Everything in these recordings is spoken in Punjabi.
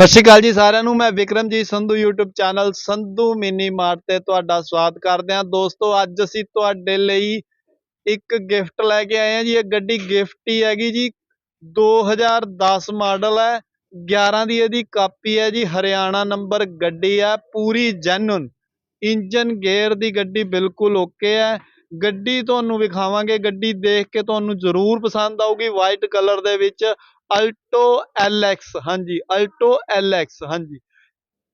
ਸਤਿ ਸ਼੍ਰੀ ਅਕਾਲ ਜੀ ਸਾਰਿਆਂ ਨੂੰ, ਮੈਂ Vikramjit Sandhu, YouTube channel Sandhu mini mart ਤੇ ਤੁਹਾਡਾ ਸਵਾਗਤ ਕਰਦੇ ਹਾਂ। ਦੋਸਤੋ, ਅੱਜ ਅਸੀਂ ਤੁਹਾਡੇ ਲਈ ਇੱਕ ਗਿਫਟ ਲੈ ਕੇ ਆਏ ਹਾਂ ਜੀ, ਇਹ ਗੱਡੀ ਗਿਫਟ ਹੀ ਹੈਗੀ ਜੀ। 2010 ਮਾਡਲ ਹੈ 11 ਦੀ ਇਹਦੀ ਕਾਪੀ ਹੈ ਜੀ, ਹਰਿਆਣਾ ਨੰਬਰ ਗੱਡੀ ਹੈ, ਪੂਰੀ ਜੈਨੂਨ ਇੰਜਨ ਗੇਅਰ ਦੀ ਗੱਡੀ ਬਿਲਕੁਲ ਓਕੇ ਹੈ। ਗੱਡੀ ਤੁਹਾਨੂੰ ਵਿਖਾਵਾਂਗੇ, ਗੱਡੀ ਦੇਖ ਕੇ ਤੁਹਾਨੂੰ ਜ਼ਰੂਰ ਪਸੰਦ ਆਊਗੀ ਵਾਈਟ ਕਲਰ ਦੇ ਵਿੱਚ ਅਲਟੋ LX ਹਾਂਜੀ ਅਲਟੋ LX ਹਾਂਜੀ।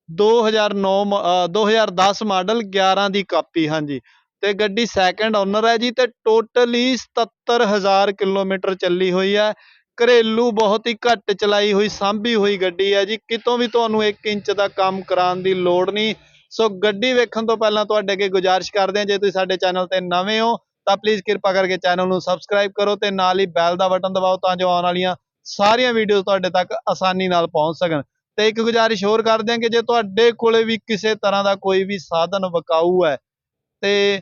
2009 ਮ- ਅਹ 2010 ਮਾਡਲ 11 ਦੀ ਕਾਪੀ, ਹਾਂਜੀ। ਤੇ ਗੱਡੀ ਸੈਕੰਡ ਓਨਰ ਹੈ ਜੀ ਤੇ ਟੋਟਲੀ 77000 ਕਿਲੋਮੀਟਰ ਚੱਲੀ ਹੋਈ ਹੈ। ਘਰੇਲੂ ਬਹੁਤ ਹੀ ਘੱਟ ਚਲਾਈ ਹੋਈ, ਸਾਂਭੀ ਹੋਈ ਗੱਡੀ ਹੈ ਜੀ। ਕਿਤੋਂ ਵੀ ਤੁਹਾਨੂੰ 1 ਇੰਚ ਦਾ ਕੰਮ ਕਰਾਉਣ ਦੀ ਲੋੜ ਨਹੀਂ। ਸੋ ਗੱਡੀ ਵੇਖਣ ਤੋਂ ਪਹਿਲਾਂ ਤੁਹਾਡੇ ਅੱਗੇ ਗੁਜ਼ਾਰਿਸ਼ ਕਰਦੇ ਹਾਂ ਜੇ ਤੁਸੀਂ ਸਾਡੇ ਚੈਨਲ ਤੇ ਨਵੇਂ ਹੋ ਤਾਂ ਪਲੀਜ਼ ਕਿਰਪਾ ਕਰਕੇ ਚੈਨਲ ਨੂੰ ਸਬਸਕ੍ਰਾਈਬ ਕਰੋ ਤੇ ਨਾਲ ਹੀ ਬੈਲ ਦਾ ਬਟਨ ਦਬਾਓ ਤਾਂ ਜੋ ਆਉਣ ਵਾਲੀਆਂ ਸਾਰੀਆਂ ਵੀਡੀਓਜ਼ ਤੁਹਾਡੇ ਤੱਕ ਆਸਾਨੀ ਨਾਲ ਪਹੁੰਚ ਸਕਣ। ਤੇ ਇੱਕ ਗੁਜ਼ਾਰਿਸ਼ ਹੋਰ ਕਰਦੇ ਹਾਂ ਕਿ ਜੇ ਤੁਹਾਡੇ ਕੋਲੇ ਵੀ ਕਿਸੇ ਤਰ੍ਹਾਂ ਦਾ ਕੋਈ ਵੀ ਸਾਧਨ ਵਿਕਾਊ ਹੈ ਤੇ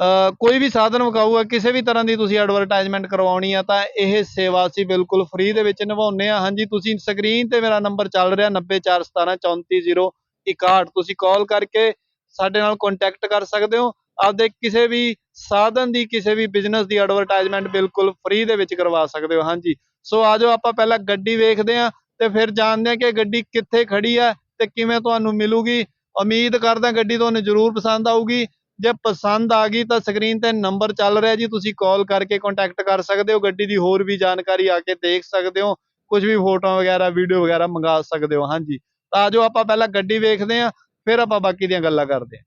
ਅ, ਕੋਈ ਵੀ ਸਾਧਨ ਵਿਕਾਊ ਹੈ ਕਿਸੇ ਵੀ ਤਰ੍ਹਾਂ ਦੀ ਤੁਸੀਂ ਐਡਵਰਟਾਈਜ਼ਮੈਂਟ ਕਰਵਾਉਣੀ ਆ ਤਾਂ ਇਹ ਸੇਵਾ ਅਸੀਂ ਬਿਲਕੁਲ ਫ੍ਰੀ ਦੇ ਵਿੱਚ ਨਿਭਾਉਂਦੇ ਆ ਹਾਂਜੀ ਤੁਸੀਂ ਸਕਰੀਨ ਤੇ ਮੇਰਾ ਨੰਬਰ ਚੱਲ ਰਿਹਾ 9417344061 ਤੁਸੀਂ ਕਾਲ ਕਰਕੇ ਸਾਡੇ ਨਾਲ ਕੰਟੈਕਟ ਕਰ ਸਕਦੇ ਹੋ। ਆਪਦੇ ਕਿਸੇ ਵੀ ਸਾਧਨ ਦੀ, ਕਿਸੇ ਵੀ ਬਿਜ਼ਨਸ ਦੀ ਐਡਵਰਟਾਈਜ਼ਮੈਂਟ ਬਿਲਕੁਲ ਫ੍ਰੀ ਦੇ ਵਿੱਚ ਕਰਵਾ ਸਕਦੇ ਹੋ। ਹਾਂਜੀ। ਸੋ ਆਜੋ ਆਪਾਂ ਪਹਿਲਾਂ ਗੱਡੀ ਵੇਖਦੇ ਹਾਂ ਤੇ ਫਿਰ ਜਾਣਦੇ ਹਾਂ ਕਿ ਗੱਡੀ ਕਿੱਥੇ ਖੜੀ ਹੈ ਤੇ ਕਿਵੇਂ ਤੁਹਾਨੂੰ ਮਿਲੂਗੀ। ਉਮੀਦ ਕਰਦਾ ਗੱਡੀ ਤੁਹਾਨੂੰ ਜ਼ਰੂਰ ਪਸੰਦ ਆਊਗੀ। ਜੇ ਪਸੰਦ ਆ ਗਈ ਤਾਂ ਸਕਰੀਨ ਤੇ ਨੰਬਰ ਚੱਲ ਰਿਹਾ ਜੀ। ਤੁਸੀਂ ਕਾਲ ਕਰਕੇ ਕੰਟੈਕਟ ਕਰ ਸਕਦੇ ਹੋ। ਗੱਡੀ ਦੀ ਹੋਰ ਵੀ ਜਾਣਕਾਰੀ ਆ ਕੇ ਦੇਖ ਸਕਦੇ ਹੋ। ਕੁਝ ਵੀ ਫੋਟੋਆਂ ਵਗੈਰਾ ਵੀਡੀਓ ਵਗੈਰਾ ਮੰਗਾ ਸਕਦੇ ਹੋ। ਹਾਂਜੀ। ਤਾਂ ਜੋ ਆਪਾਂ ਪਹਿਲਾਂ ਗੱਡੀ ਵੇਖਦੇ ਹਾਂ ਫਿਰ ਆਪਾਂ ਬਾਕੀ ਦੀਆਂ ਗੱਲਾਂ ਕਰਦੇ ਹਾਂ।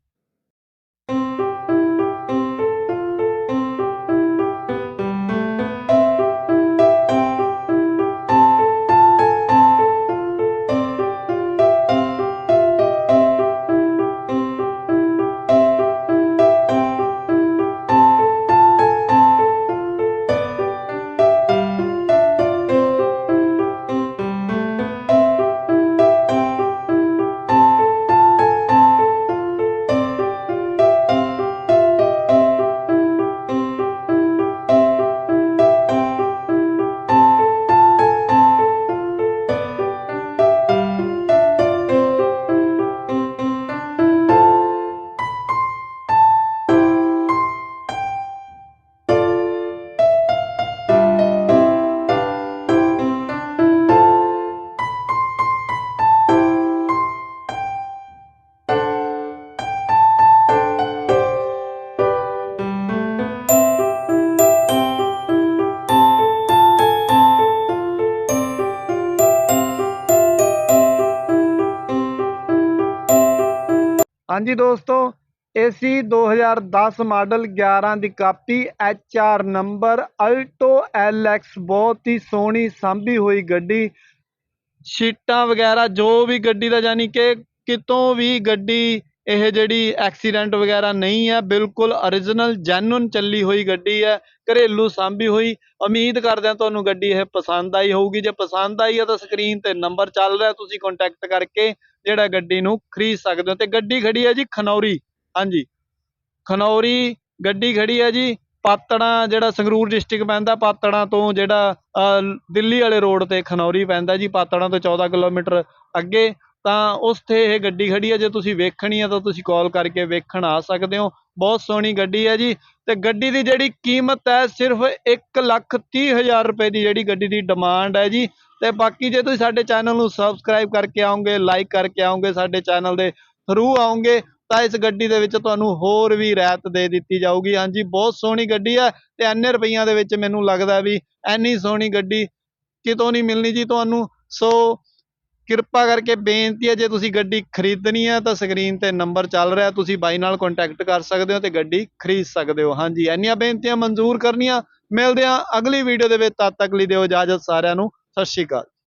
ਹਾਂਜੀ ਦੋਸਤੋ AC 2010 ਮਾਡਲ 11 ਦੀ copy HR number, Alto LX ਬਹੁਤ ਹੀ ਸੋਹਣੀ ਸਾਂਭੀ ਹੋਈ ਗੱਡੀ। ਸ਼ੀਟਾਂ ਵਗੈਰਾ, ਜੋ ਵੀ ਗੱਡੀ ਦਾ ਯਾਨੀ ਕਿ ਕਿਤੋਂ ਵੀ ਗੱਡੀ, ਇਹ ਜਿਹੜੀ ਐਕਸੀਡੈਂਟ ਵਗੈਰਾ ਨਹੀਂ ਹੈ, ਬਿਲਕੁਲ origignal ਜੈਨੂਨ ਚੱਲੀ ਹੋਈ ਗੱਡੀ ਹੈ, ਘਰੇਲੂ ਸਾਂਭੀ ਹੋਈ। ਉਮੀਦ ਕਰਦੇ ਹਾਂ ਤੁਹਾਨੂੰ ਗੱਡੀ ਇਹ ਪਸੰਦ ਆਈ ਹੋਊਗੀ। ਜੇ ਪਸੰਦ ਆਈ ਹੈ ਤਾਂ ਸਕਰੀਨ ਤੇ ਨੰਬਰ ਚੱਲ ਰਿਹਾ, ਤੁਸੀਂ ਕੰਟੈਕਟ ਕਰਕੇ ਜਿਹੜਾ ਗੱਡੀ ਨੂੰ ਖਰੀਦ ਸਕਦੇ ਹੋ ਤੇ ਗੱਡੀ ਖੜੀ ਹੈ ਜੀ ਖਨੌਰੀ ਹਾਂਜੀ। ਖਨੌਰੀ ਗੱਡੀ ਖੜੀ ਹੈ ਜੀ ਪਾਤੜਾਂ ਜਿਹੜਾ ਸੰਗਰੂਰ ਡਿਸਟ੍ਰਿਕਟ ਪੈਂਦਾ ਪਾਤੜਾਂ ਤੋਂ ਜਿਹੜਾ ਅਹ, ਦਿੱਲੀ ਵਾਲੇ ਰੋਡ ਤੇ ਖਨੌਰੀ ਪੈਂਦਾ ਜੀ ਪਾਤੜਾਂ ਤੋਂ 14 ਕਿਲੋਮੀਟਰ ਅੱਗੇ। ਤਾਂ ਉੱਥੇ ਇਹ ਗੱਡੀ ਖੜੀ ਹੈ, ਜੇ ਤੁਸੀਂ ਵੇਖਣੀ ਹੈ ਤਾਂ ਤੁਸੀਂ ਕਾਲ ਕਰਕੇ ਵੇਖਣ ਆ ਸਕਦੇ ਹੋ। ਬਹੁਤ ਸੋਹਣੀ ਗੱਡੀ ਹੈ ਜੀ। ਤੇ ਗੱਡੀ ਦੀ ਜਿਹੜੀ ਕੀਮਤ ਹੈ, ਸਿਰਫ 1 ਲੱਖ ਤੀਹ ਹਜ਼ਾਰ ਰੁਪਏ ਦੀ ਜਿਹੜੀ ਗੱਡੀ ਦੀ ਡਿਮਾਂਡ ਹੈ ਜੀ। ਤੇ ਬਾਕੀ ਜੇ ਤੁਸੀਂ ਸਾਡੇ ਚੈਨਲ ਨੂੰ ਸਬਸਕ੍ਰਾਈਬ ਕਰਕੇ ਆਓਗੇ ਲਾਈਕ ਕਰਕੇ ਆਉਂਗੇ ਸਾਡੇ ਚੈਨਲ ਦੇ ਥਰੂ ਆਓਗੇ, ਤਾਂ ਇਸ ਗੱਡੀ ਦੇ ਵਿੱਚ ਤੁਹਾਨੂੰ ਹੋਰ ਵੀ ਰਿਆਇਤ ਦੇ ਦਿੱਤੀ ਜਾਊਗੀ। ਹਾਂਜੀ, ਬਹੁਤ ਸੋਹਣੀ ਗੱਡੀ ਹੈ ਤੇ ਇੰਨੇ ਰੁਪਈਆਂ ਦੇ ਵਿੱਚ ਮੈਨੂੰ ਲੱਗਦਾ ਵੀ ਐਨੀ ਸੋਹਣੀ ਗੱਡੀ ਕਿਤੋਂ ਨਹੀਂ ਮਿਲਣੀ ਜੀ ਤੁਹਾਨੂੰ। ਸੋ ਕਿਰਪਾ ਕਰਕੇ ਬੇਨਤੀ ਹੈ, ਜੇ ਤੁਸੀਂ ਗੱਡੀ ਖਰੀਦਣੀ ਹੈ ਤਾਂ ਸਕਰੀਨ ਤੇ ਨੰਬਰ ਚੱਲ ਰਿਹਾ, ਤੁਸੀਂ ਬਾਈ ਨਾਲ ਕੰਟੈਕਟ ਕਰ ਸਕਦੇ ਹੋ ਤੇ ਗੱਡੀ ਖਰੀਦ ਸਕਦੇ ਹੋ। ਹਾਂਜੀ, ਇੰਨੀਆਂ ਬੇਨਤੀਆਂ ਮਨਜ਼ੂਰ ਕਰਨੀਆਂ। ਮਿਲਦੇ ਹਾਂ ਅਗਲੀ ਵੀਡੀਓ ਦੇ ਵਿੱਚ, ਤਦ ਤੱਕ ਲਈ ਦਿਓ ਇਜਾਜ਼ਤ ਸਾਰਿਆਂ ਨੂੰ। ਸਤਿ ਸ਼੍ਰੀ ਅਕਾਲ।